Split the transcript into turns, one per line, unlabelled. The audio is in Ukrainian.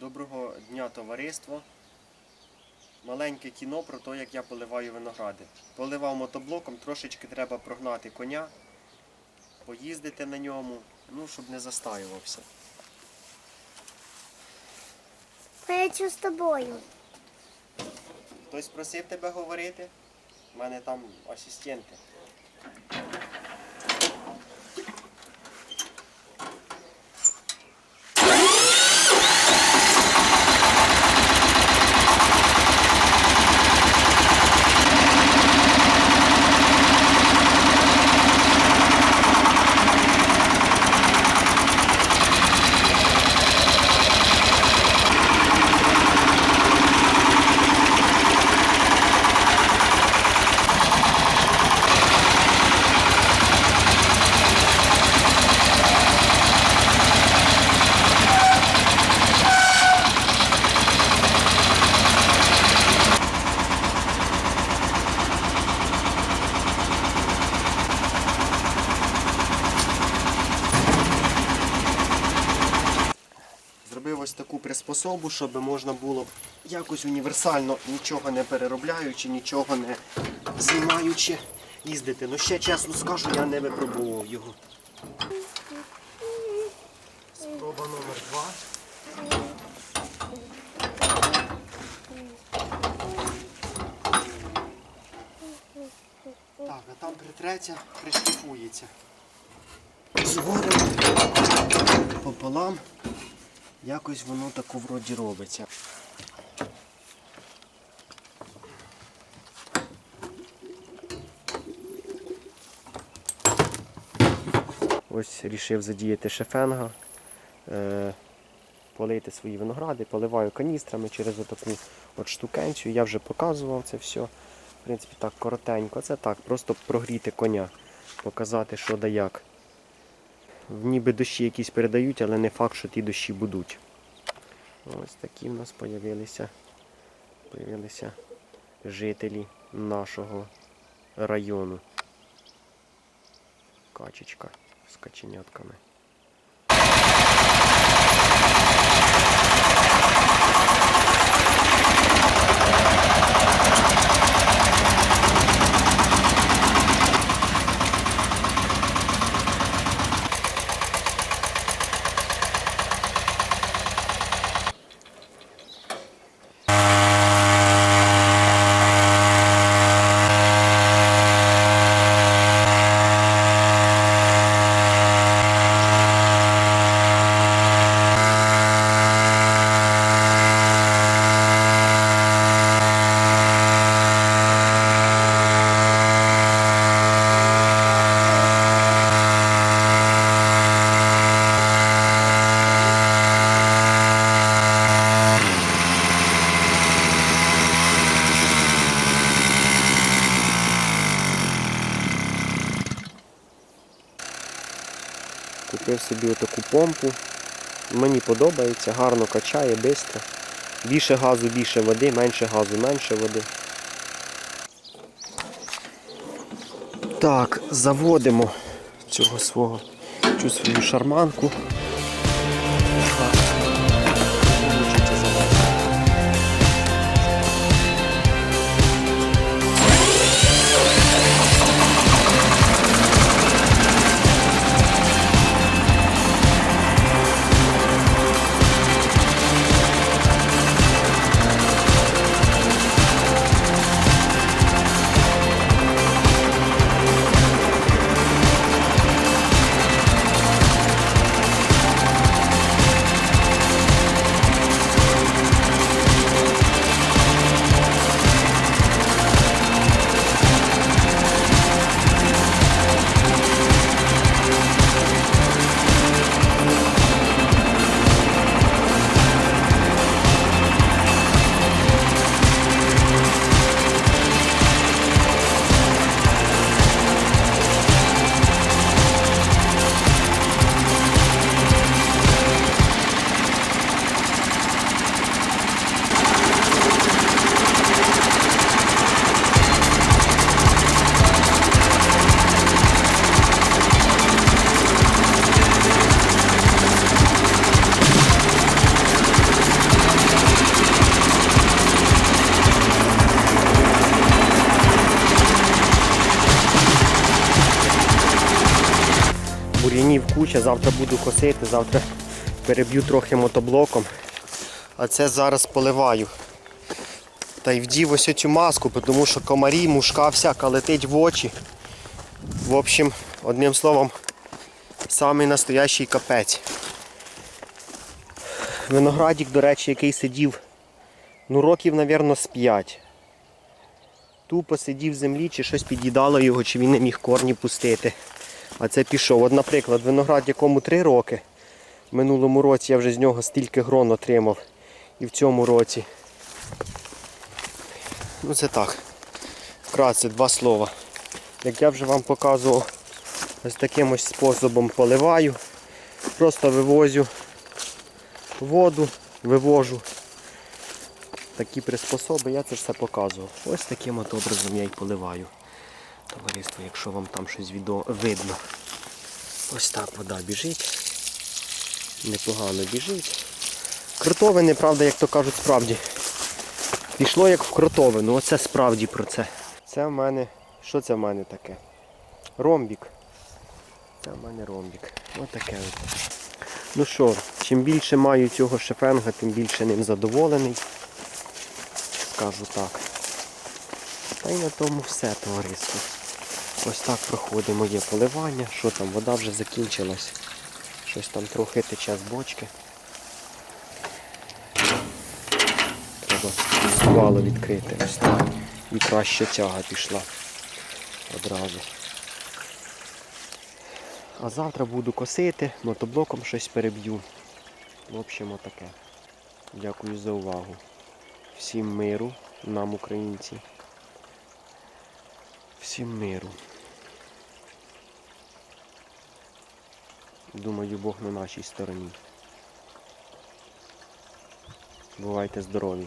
Доброго дня, товариство. Маленьке кіно про те, як я поливаю виногради. Поливав мотоблоком, трошечки треба прогнати коня, поїздити на ньому, ну, щоб не застаювався.
Хочу з тобою.
Хтось просив тебе говорити? У мене там асистенти. Зробив ось таку приспособу, щоб можна було якось універсально, нічого не переробляючи, нічого не знімаючи, їздити. Ну ще чесно скажу, я не випробував його. Спроба номер два. Так, а там притреться, пришліфується. Згодом пополам. Якось воно тако вроді робиться. Ось рішив задіяти шефенга, е, полити свої виногради, поливаю каністрами через отаку от штукенцію. Я вже показував це все. В принципі, так коротенько. Це так, просто прогріти коня, показати, що да як. Ніби дощі якісь передають, але не факт, що ті дощі будуть. Ось такі в нас появилися, появилися жителі нашого району. Качечка з каченятками. Купив собі отаку помпу. Мені подобається, гарно качає, швидко. Більше газу, більше води, менше газу, менше води. Так, заводимо цього свого цю свою шарманку. Коротше, завтра буду косити, завтра переб'ю трохи мотоблоком. А це зараз поливаю. Та й вдів ось цю маску, тому що комарі, мушка всяка летить в очі. В общем, одним словом, самий настоящий капець. Виноградик, до речі, який сидів, ну років, мабуть, з 5. Тупо сидів в землі, чи щось під'їдало його, чи він не міг корні пустити. А це пішов. От, наприклад, виноград, якому 3 роки. В минулому році я вже з нього стільки грон отримав. І в цьому році. Ну це так. Вкратце, два слова. Як я вже вам показував, ось таким ось способом поливаю. Просто вивозю воду, вивожу. Такі приспособи, я це все показував. Ось таким от образом я й поливаю. Товариство, якщо вам там щось відео видно. Ось так вода біжить. Непогано біжить. Кротовини, правда, як то кажуть, справді. Пішло як в кротовину. Оце справді про це. Це в мене. Що це в мене таке? Ромбік. Це в мене ромбік. Ось таке от. Ну що, чим більше маю цього шефенга, тим більше ним задоволений. Скажу так. Та й на тому все, товариство. Ось так проходить моє поливання. Що там, вода вже закінчилась. Щось там трохи тече з бочки. Треба вало відкрити. Ось так. І краще тяга пішла одразу. А завтра буду косити, мотоблоком щось переб'ю. В общем, отаке. Дякую за увагу. Всім миру, нам, українці. Всім миру. Думаю, Бог на нашій стороні. Бувайте здорові.